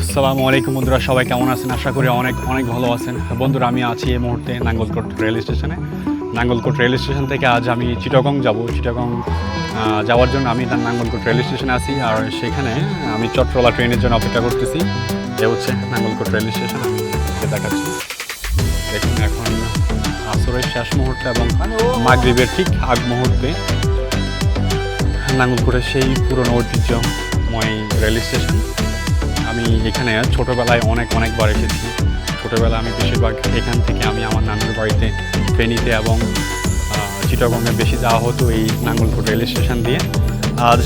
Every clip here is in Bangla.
আসসালামু আলাইকুম বন্ধুরা, সবাই কেমন আছেন? আশা করি অনেক অনেক ভালো আছেন। বন্ধুরা, আমি আছি এই মুহূর্তে নাঙ্গলকোট রেল স্টেশনে। নাঙ্গলকোট রেল স্টেশন থেকে আজ আমি চিটাগং যাব। চিটাগং যাওয়ার জন্য আমি তার নাঙ্গলকোট রেল স্টেশনে আছি। আর সেখানে আমি চট্টলা ট্রেনের জন্য অপেক্ষা করতেছি। এ হচ্ছে নাঙ্গলকোট রেল স্টেশন। আমি দেখাচ্ছি। দেখুন এখন আসরের শেষ মুহূর্তে এবং মাগরিবের ঠিক আগ মুহূর্তে নাঙ্গলকোটের সেই পুরনো ঐতিহ্যময় রেল স্টেশন। আমি এখানে ছোটোবেলায় অনেক অনেকবার এসেছি। ছোটোবেলায় আমি বেশিরভাগ এখান থেকে আমি আমার নানুর বাড়িতে ফেনীতে এবং চিটাগংয়ে বেশি যাওয়া হতো এই নাঙ্গলকোট রেল স্টেশন দিয়ে। আজ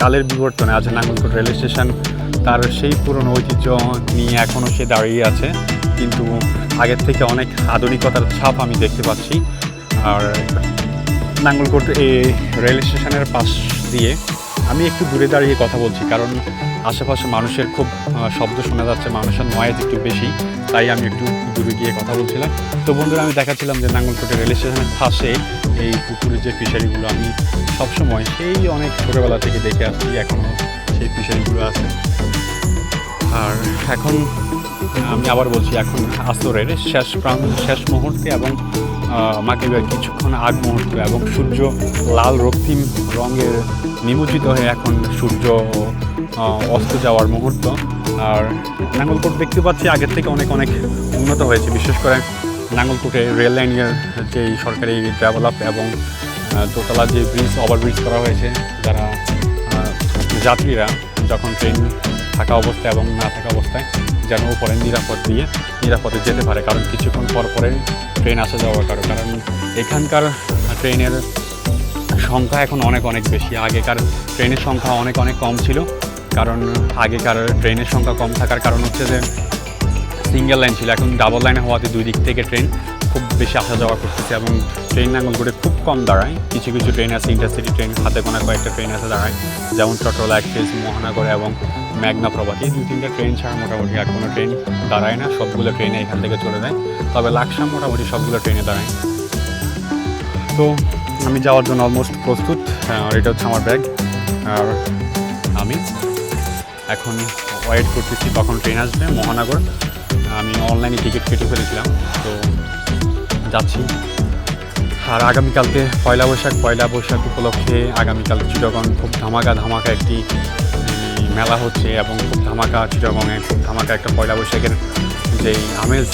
কালের বিবর্তনে আজ নাঙ্গলকোট রেল স্টেশন তার সেই পুরনো ঐতিহ্য নিয়ে এখনও সে দাঁড়িয়ে আছে। কিন্তু আগের থেকে অনেক আধুনিকতার ছাপ আমি দেখতে পাচ্ছি। আর নাঙ্গলকোট এই রেল স্টেশনের পাশ দিয়ে আমি একটু দূরে দাঁড়িয়ে কথা বলছি। কারণ আশেপাশে মানুষের খুব শব্দ শোনা যাচ্ছে, মানুষের নয়েজ একটু বেশি, তাই আমি একটু দূরে গিয়ে কথা বলছিলাম। তো বন্ধুরা, আমি দেখাচ্ছিলাম যে নাঙ্গলকোটে রেল স্টেশনের পাশে এই পুকুরের যে ফিশারিগুলো আমি সবসময় সেই অনেক ছোটোবেলা থেকে দেখে আসছি এখনও সেই ফিশারিগুলো আছে। আর এখন আমি আবার বলছি, এখন আসরের শেষ প্রান্ত শেষ মুহূর্তে এবং মাগরিবের কিছুক্ষণ আগ মুহূর্ত এবং সূর্য লাল রক্তিম রঙের নিমজ্জিত হয়ে এখন সূর্য অস্ত যাওয়ার মুহূর্ত। আর নাঙ্গলকোট দেখতে পাচ্ছি আগের থেকে অনেক অনেক উন্নত হয়েছে। বিশেষ করে নাঙ্গলকোটে রেল লাইনের যেই সরকারি ডেভেলপ এবং দোতলা যে ব্রিজ ওভারব্রিজ করা হয়েছে, যারা যাত্রীরা যখন ট্রেন থাকা অবস্থায় এবং না থাকা অবস্থায় যেন উপরে নিরাপদ দিয়ে নিরাপদে যেতে পারে। কারণ কিছুক্ষণ পর পরে ট্রেন আসা যাওয়ার কারণ। কারণ এখানকার ট্রেনের সংখ্যা এখন অনেক অনেক বেশি। আগেকার ট্রেনের সংখ্যা অনেক অনেক কম ছিল। কারণ আগেকার ট্রেনের সংখ্যা কম থাকার কারণ হচ্ছে যে সিঙ্গেল লাইন ছিল, এখন ডাবল লাইন হওয়াতে দুই দিক থেকে ট্রেন খুব বেশি আসা যাওয়া করতেছে এবং ট্রেন নাঙ্গলকোটে খুব কম দাঁড়ায়। কিছু কিছু ট্রেন আছে ইন্টারসিটি ট্রেন হাতে গোনা কয়েকটা ট্রেন আছে দাঁড়ায়, যেমন চট্টলা এক্সপ্রেস মহানগর এবং মেঘনা প্রভাতী। দুই তিনটা ট্রেন ছাড়া মোটামুটি আর কোনো ট্রেন দাঁড়ায় না, সবগুলো ট্রেনে এখান থেকে চলে যায়। তবে লাকসাম মোটামুটি সবগুলো ট্রেনে দাঁড়ায়। তো আমি যাওয়ার জন্য অলমোস্ট প্রস্তুত আর এটা হচ্ছে আমার ব্যাগ আর আমি। এখন ওয়েট করতেছি, কখন ট্রেন আসবে, মহানগর। আমি অনলাইনে টিকিট কেটে ফেলেছিলাম, তো যাচ্ছি। আর আগামীকালকে পয়লা বৈশাখ পয়লা বৈশাখ উপলক্ষে আগামীকাল চিটগং, খুব ধামাকা ধামাকা একটি মেলা হচ্ছে এবং খুব ধামাকা চিটগংয়ে খুব ধামাকা একটা পয়লা বৈশাখের যেই আমেজ,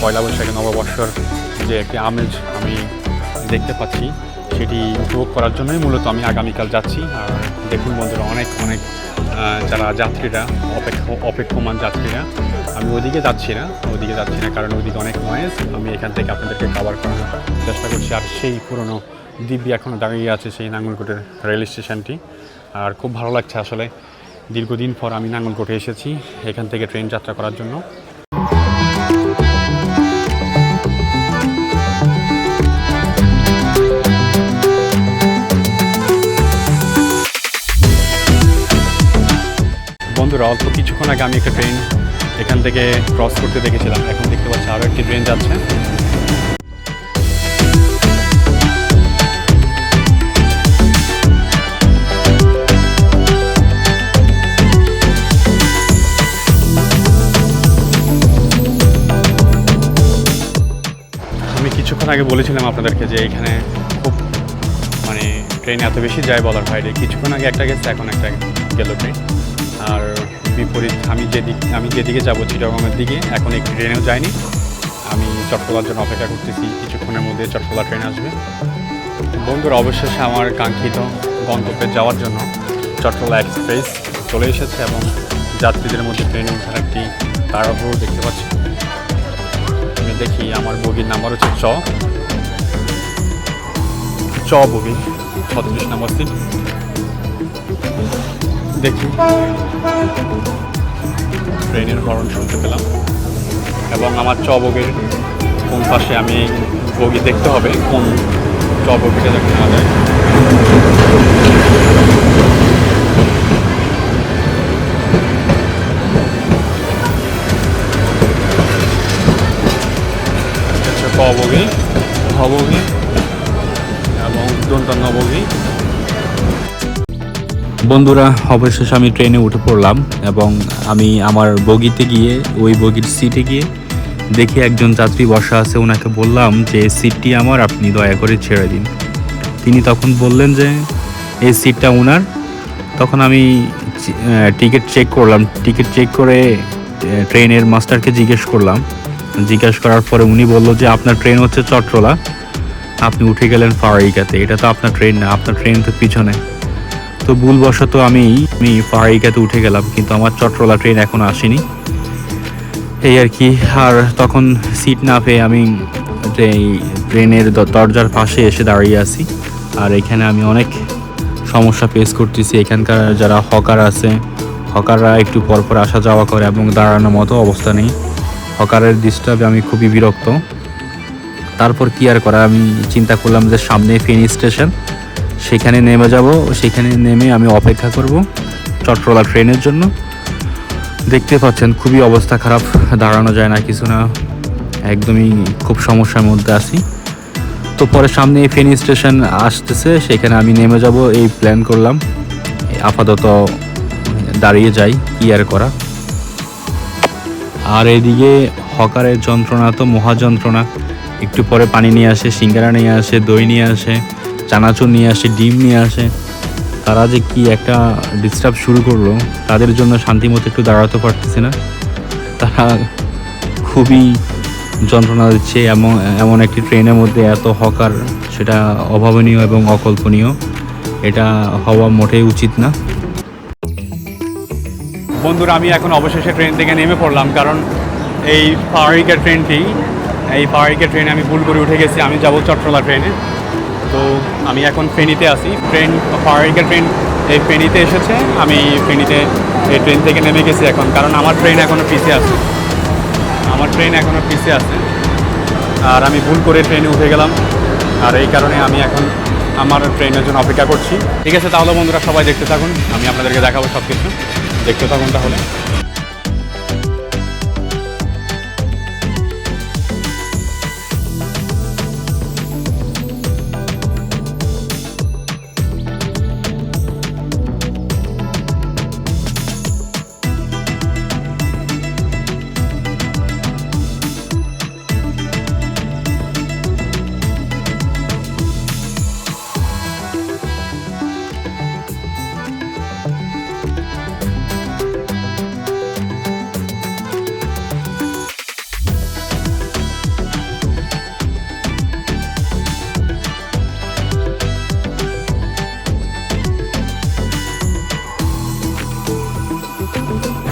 পয়লা বৈশাখের নববর্ষর যে একটি আমেজ আমি দেখতে পাচ্ছি, সেটি উপভোগ করার জন্যই মূলত আমি আগামীকাল যাচ্ছি। আর দেখুন বন্ধুরা, অনেক অনেক যারা যাত্রীরা, অপেক্ষ, অপেক্ষমান যাত্রীরা, আমি ওদিকে যাচ্ছি না ওদিকে যাচ্ছি না, কারণ ওদিকে অনেক নয়েজ আমি এখান থেকে আপনাদেরকে কভার করানোর চেষ্টা করছি। আর সেই পুরনো দিব্যি এখনও দাঁড়িয়ে আছে সেই নাঙ্গলকোটের রেল স্টেশনটি আর খুব ভালো লাগছে আসলে। দীর্ঘদিন পর আমি নাঙ্গলকোটে এসেছি, এখান থেকে ট্রেন যাত্রা করার জন্য। অল্প কিছুক্ষণ আগে আমি একটা ট্রেন এখান থেকে ক্রস করতে দেখেছিলাম। এখন দেখতে পাচ্ছি আরও একটি ট্রেন যাচ্ছে। কিছুক্ষণ আগে বলেছিলাম আপনাদেরকে যে এখানে খুব মানে ট্রেন এত বেশি যায় বলার বাইরে। কিছুক্ষণ আগে একটা গেছে, এখন একটা গেল ট্রেন আর বিপরীত, আমি যেদিক, আমি যেদিকে যাব চিটাগংয়ের দিকে, এখন এই ট্রেনেও যাইনি। আমি চট্টলার জন্য অপেক্ষা করতেছি, কিছুক্ষণের মধ্যে চট্টলা ট্রেন আসবে। বন্ধুরা, অবশেষে আমার কাঙ্ক্ষিত গন্তব্যে যাওয়ার জন্য চট্টলা এক্সপ্রেস চলে এসেছে এবং যাত্রীদের মধ্যে ট্রেনে ওঠার একটি তাড়াহুড়ো দেখতে পাচ্ছি। আমি দেখি আমার বগির নাম্বার হচ্ছে চ। চ বগি, ছত্রিশ নম্বর সিট। দেখি। ট্রেনের হরণ শুনতে পেলাম। এবং আমার চ বগির কোন পাশে আমি বগি দেখতে হবে, কোন চ বগিটা দেখতে না যায়। হচ্ছে ক বগি? ঘ বন্ধুরা, অবশেষে আমি ট্রেনে উঠে পড়লাম এবং আমি আমার বগিতে গিয়ে, ওই বগির সিটে গিয়ে দেখি একজন যাত্রী বসা আছে। ওনাকে বললাম যে সিটটি আমার, আপনি দয়া করে ছেড়ে দিন। তিনি তখন বললেন যে, এই সিটটা ওনার তখন আমি টিকিট চেক করলাম। টিকিট চেক করে ট্রেনের মাস্টারকে জিজ্ঞেস করলাম। জিজ্ঞেস করার পরে উনি বলল যে, আপনার ট্রেন হচ্ছে চট্রলা। আপনি উঠে গেলেন ফারাইকাতে এটা তো আপনার ট্রেন না, আপনার ট্রেন তো পিছনে। তো ভুলবশত আমি আমি ফারাইকাতে উঠে গেলাম, কিন্তু আমার চট্রলা ট্রেন এখন আসেনি। এই আর কি, আর তখন সিট না পেয়ে আমি যে এই ট্রেনের দরজার পাশে এসে দাঁড়িয়ে আছি। আর এখানে আমি অনেক সমস্যা ফেস করতেছি। এখানকার যারা হকার আছে হকাররা একটু পরপর আসা যাওয়া করে এবং দাঁড়ানোর মতো অবস্থা নেই। হকারের ডিস্টার্বে আমি খুবই বিরক্ত। তারপর কি আর করা, আমি চিন্তা করলাম যে সামনে ফেনী স্টেশন সেখানে নেমে যাব, সেখানে নেমে আমি অপেক্ষা করব চট্টলা ট্রেনের জন্য। দেখতে পাচ্ছেন, খুবই অবস্থা খারাপ, দাঁড়ানো যায় না কিছু না, একদমই খুব সমস্যার মধ্যে আছি। তো পরে সামনে ফেনী স্টেশন আসতেছে, সেখানে আমি নেমে যাব, এই প্ল্যান করলাম। আপাতত দাঁড়িয়ে যাই, কি আর করা। আর এদিকে হকারের যন্ত্রণা তো মহা যন্ত্রণা। একটু পরে পানি নিয়ে আসে, সিঙ্গারা নিয়ে আসে, দই নিয়ে আসে। চানাচুর নিয়ে আসে, ডিম নিয়ে আসে। তারা যে কি একটা ডিস্টার্ব শুরু করল, তাদের জন্য শান্তিমতো একটু দাঁড়াতে পারতেছে না। তারা খুবই যন্ত্রণা দিচ্ছে এমন এমন একটি ট্রেনের মধ্যে এত হকার, সেটা অভাবনীয় এবং অকল্পনীয়। এটা হওয়া মোটেই উচিত না। বন্ধুরা, আমি এখন অবশেষে ট্রেন থেকে নেমে পড়লাম, কারণ এই পাহাড়িকা ট্রেনটি, এই পাহাড়িকা ট্রেনে আমি ভুল করে উঠে গেছি। আমি যাব চট্টলা ট্রেনে। তো আমি এখন ফেনীতে আছি। ট্রেন পাহাড়িকা ট্রেন এই ফেনীতে এসেছে। আমি ফেনীতে এই ট্রেন থেকে নেমে গেছি এখন, কারণ আমার ট্রেন এখনও পিছিয়ে আছে। আমার ট্রেন এখনও পিছিয়ে আছে। আর আমি ভুল করে ট্রেনে উঠে গেলাম। আর এই কারণে আমি এখন আমার ট্রেনের জন্য অপেক্ষা করছি। ঠিক আছে, তাহলে বন্ধুরা সবাই দেখতে থাকুন। আমি আপনাদেরকে দেখাবো সব কিছু দেখতে থাকুন তাহলে।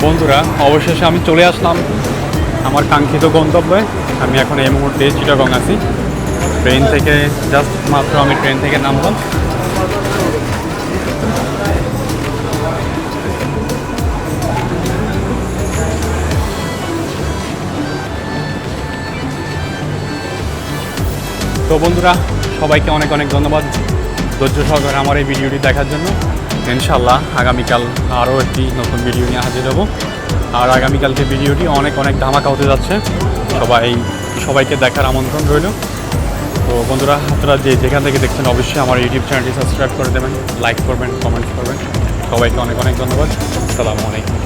বন্ধুরা, অবশেষে আমি চলে আসলাম আমার কাঙ্ক্ষিত গন্তব্যে। আমি এখন এই মুহূর্তে চিটাগং আছি। ট্রেন থেকে জাস্ট মাত্র আমি ট্রেন থেকে নামলাম। তো বন্ধুরা, সবাইকে অনেক অনেক ধন্যবাদ ধৈর্য সহকারে আমার এই ভিডিওটি দেখার জন্য। ইনশাল্লাহ আগামীকাল আরও একটি নতুন ভিডিও নিয়ে হাজির হব। আর আগামীকালকে ভিডিওটি অনেক অনেক ধামাকা হতে যাচ্ছে। সবাই, সবাইকে দেখার আমন্ত্রণ রইল। তো বন্ধুরা, আপনারা যে যেখান থেকে দেখছেন, অবশ্যই আমার ইউটিউব চ্যানেলটি সাবস্ক্রাইব করে দেবেন, লাইক করবেন, কমেন্ট করবেন। সবাইকে অনেক অনেক ধন্যবাদ। আসসালামু আলাইকুম।